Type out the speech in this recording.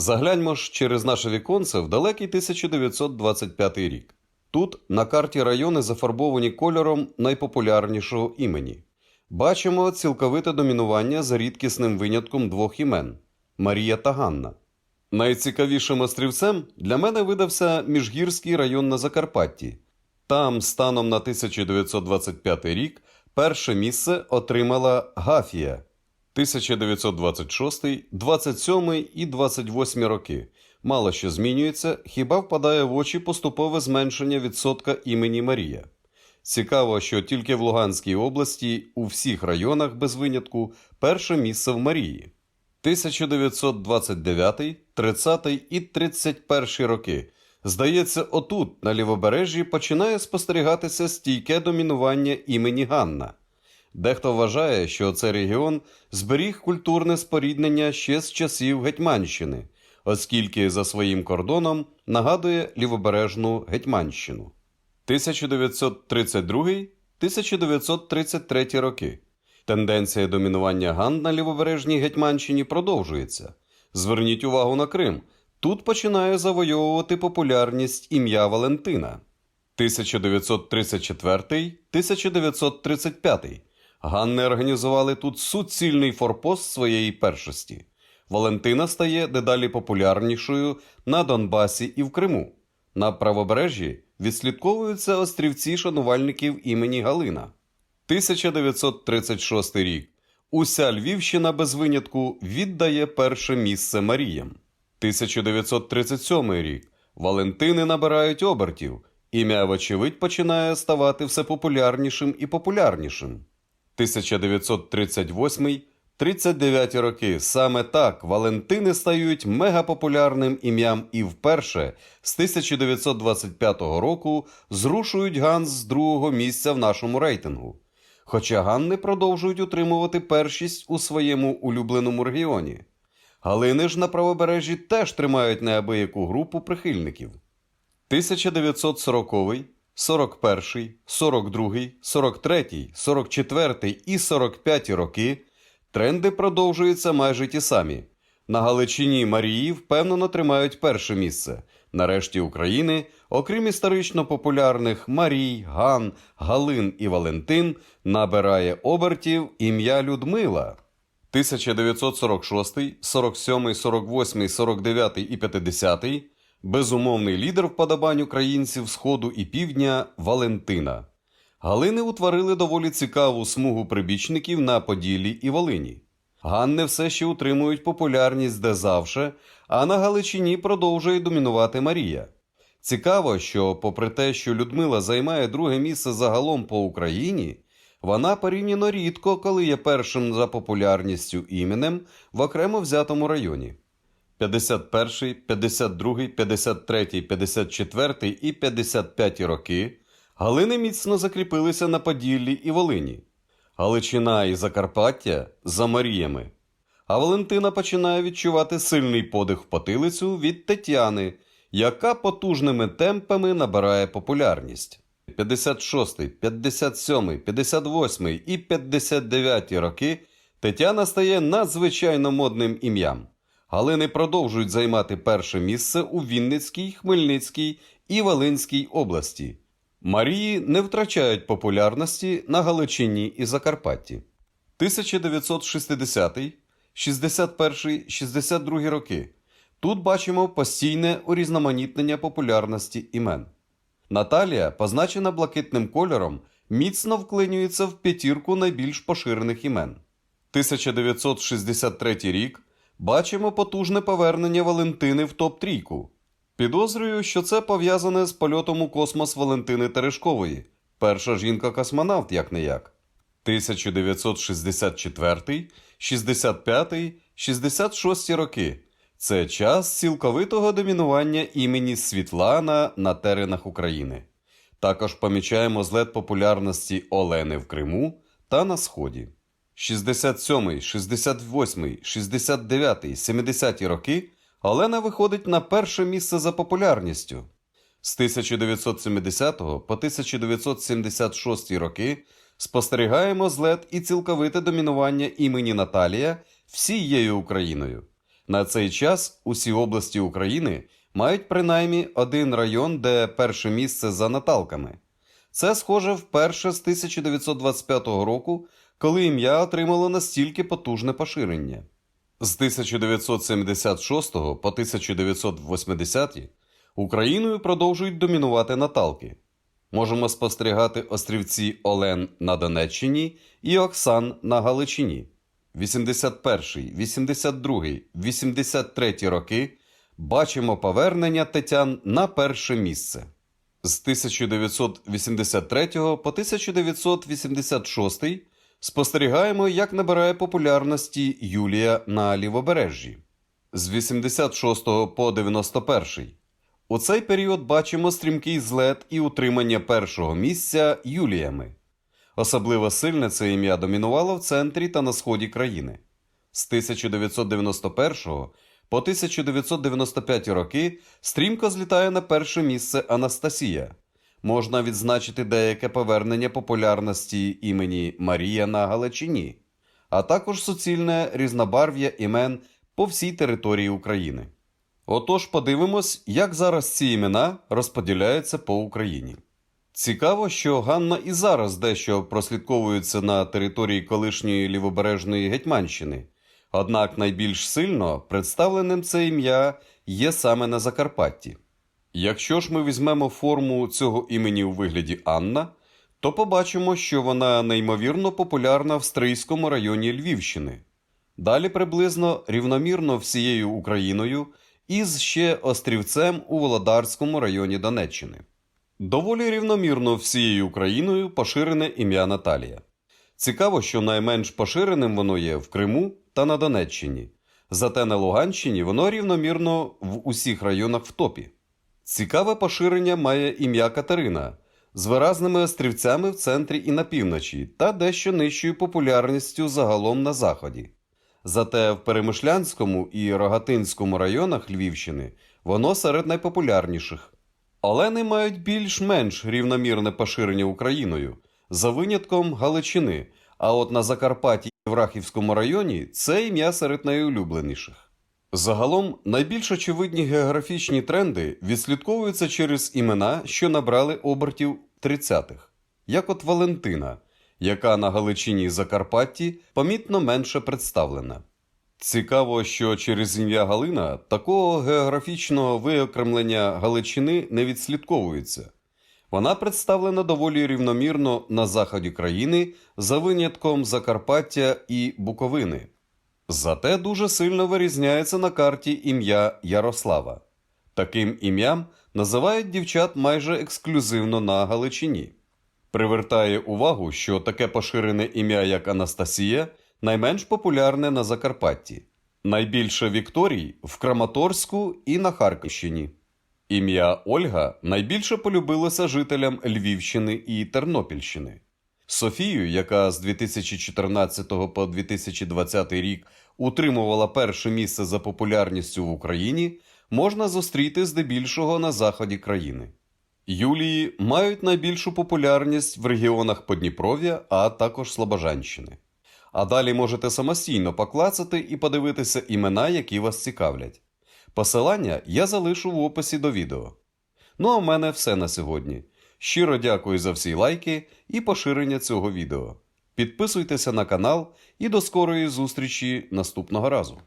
Загляньмо ж через наше віконце в далекий 1925 рік. Тут на карті райони зафарбовані кольором найпопулярнішого імені. Бачимо цілковите домінування за рідкісним винятком двох імен Марія та Ганна. Найцікавішим острівцем для мене видався міжгірський район на Закарпатті. Там, станом на 1925 рік, перше місце отримала Гафія 1926, 27 і 28 роки. Мало що змінюється, хіба впадає в очі поступове зменшення відсотка імені Марія. Цікаво, що тільки в Луганській області у всіх районах без винятку перше місце в Марії. 1929, 30 і 31 роки. Здається, отут, на лівобережжі, починає спостерігатися стійке домінування імені Ганна. Дехто вважає, що цей регіон зберіг культурне споріднення ще з часів Гетьманщини, оскільки за своїм кордоном нагадує лівобережну Гетьманщину. 1932-1933 роки. Тенденція домінування Ган на лівобережній Гетьманщині продовжується. Зверніть увагу на Крим. Тут починає завойовувати популярність ім'я Валентина. 1934-1935. Ганни організували тут суцільний форпост своєї першості. Валентина стає дедалі популярнішою на Донбасі і в Криму. На правобережжі відслідковуються острівці шанувальників імені Галина. 1936 рік. Уся Львівщина без винятку віддає перше місце Маріям. 1937 рік. Валентини набирають обертів. Ім'я, вочевидь, починає ставати все популярнішим і популярнішим. 1938-39 роки. Саме так Валентини стають мегапопулярним ім'ям і вперше з 1925 року зрушують Ганс з другого місця в нашому рейтингу. Хоча Ганни продовжують утримувати першість у своєму улюбленому регіоні. Галини ж на правобережжі теж тримають неабияку групу прихильників. 1940, 41, 42, 43, 44 і 45 роки тренди продовжуються майже ті самі. На Галичині Марії впевнено тримають перше місце. Нарешті України, окрім історично популярних Марій, Ган, Галин і Валентин, набирає обертів ім'я Людмила. 1946, 47, 48, 49 і 50 безумовний лідер вподобань українців Сходу і Півдня Валентина. Галини утворили доволі цікаву смугу прибічників на Поділлі і Волині. Ганни все ще утримують популярність де завше, а на Галичині продовжує домінувати Марія. Цікаво, що, попри те, що Людмила займає друге місце загалом по Україні, вона порівняно рідко, коли є першим за популярністю іменем в окремо взятому районі. 51, 52, 53, 54 і 55 роки Галини міцно закріпилися на Поділлі і Волині. Галичина і Закарпаття за Маріями. А Валентина починає відчувати сильний подих в потилицю від Тетяни, яка потужними темпами набирає популярність. 56, 57, 58 і 59 роки Тетяна стає надзвичайно модним ім'ям. Галини продовжують займати перше місце у Вінницькій, Хмельницькій і Волинській області. Марії не втрачають популярності на Галичині і Закарпатті. 1960, 61, 62 роки. Тут бачимо постійне урізноманітнення популярності імен. Наталія, позначена блакитним кольором, міцно вклинюється в п'ятірку найбільш поширених імен. 1963 рік бачимо потужне повернення Валентини в топ-трійку. Підозрюю, що це пов'язане з польотом у космос Валентини Терешкової, перша жінка-космонавт, як не як. 1964, 65, 66 роки. Це час цілковитого домінування імені Світлана на теренах України. Також помічаємо злет популярності Олени в Криму та на Сході. 67, 68, 69, 70 роки Олена виходить на перше місце за популярністю. З 1970 по 1976 роки спостерігаємо злет і цілковите домінування імені Наталія всією Україною. На цей час усі області України мають принаймні один район, де перше місце за наталками. Це схоже вперше з 1925 року, коли ім'я отримало настільки потужне поширення. З 1976 по 1980 Україною продовжують домінувати наталки. Можемо спостерігати острівці Олен на Донеччині і Оксан на Галичині. 81, 82, 83 роки бачимо повернення Тетян на перше місце. З 1983 по 1986 спостерігаємо, як набирає популярності Юлія на лівобережжі. З 86 по 91 у цей період бачимо стрімкий злет і утримання першого місця Юліями. Особливо сильне це ім'я домінувало в центрі та на сході країни. З 1991 по 1995 роки стрімко злітає на перше місце Анастасія. Можна відзначити деяке повернення популярності імені Марія на Галичині, а також суцільне різнобарв'я імен по всій території України. Отож, подивимось, як зараз ці імена розподіляються по Україні. Цікаво, що Ганна і зараз дещо прослідковується на території колишньої лівобережної Гетьманщини, однак найбільш сильно представленим це ім'я є саме на Закарпатті. Якщо ж ми візьмемо форму цього імені у вигляді Анна, то побачимо, що вона неймовірно популярна в Стрийському районі Львівщини. Далі приблизно рівномірно всією Україною із ще острівцем у Володарському районі Донеччини. Доволі рівномірно всією Україною поширене ім'я Наталія. Цікаво, що найменш поширеним воно є в Криму та на Донеччині. Зате на Луганщині воно рівномірно в усіх районах в топі. Цікаве поширення має ім'я Катерина з виразними острівцями в центрі і на півночі та дещо нижчою популярністю загалом на заході. Зате в Перемишлянському і Рогатинському районах Львівщини воно серед найпопулярніших. Олени мають більш-менш рівномірне поширення Україною, за винятком Галичини, а от на Закарпатті і в Рахівському районі це ім'я серед найулюбленіших. Загалом найбільш очевидні географічні тренди відслідковуються через імена, що набрали обертів 30-х, як от Валентина, яка на Галичині і Закарпатті помітно менше представлена. Цікаво, що через ім'я Галина такого географічного виокремлення Галичини не відслідковується. Вона представлена доволі рівномірно на заході країни за винятком Закарпаття і Буковини. Зате дуже сильно вирізняється на карті ім'я Ярослава. Таким ім'ям називають дівчат майже ексклюзивно на Галичині. Привертає увагу, що таке поширене ім'я, як Анастасія, найменш популярне на Закарпатті. Найбільше Вікторій в Краматорську і на Харківщині. Ім'я Ольга найбільше полюбилося жителям Львівщини і Тернопільщини. Софію, яка з 2014 по 2020 рік утримувала перше місце за популярністю в Україні, можна зустріти здебільшого на заході країни. Юлії мають найбільшу популярність в регіонах Подніпров'я, а також Слобожанщини. А далі можете самостійно поклацати і подивитися імена, які вас цікавлять. Посилання я залишу в описі до відео. Ну а в мене все на сьогодні. Щиро дякую за всі лайки і поширення цього відео. Підписуйтеся на канал і до скорої зустрічі наступного разу.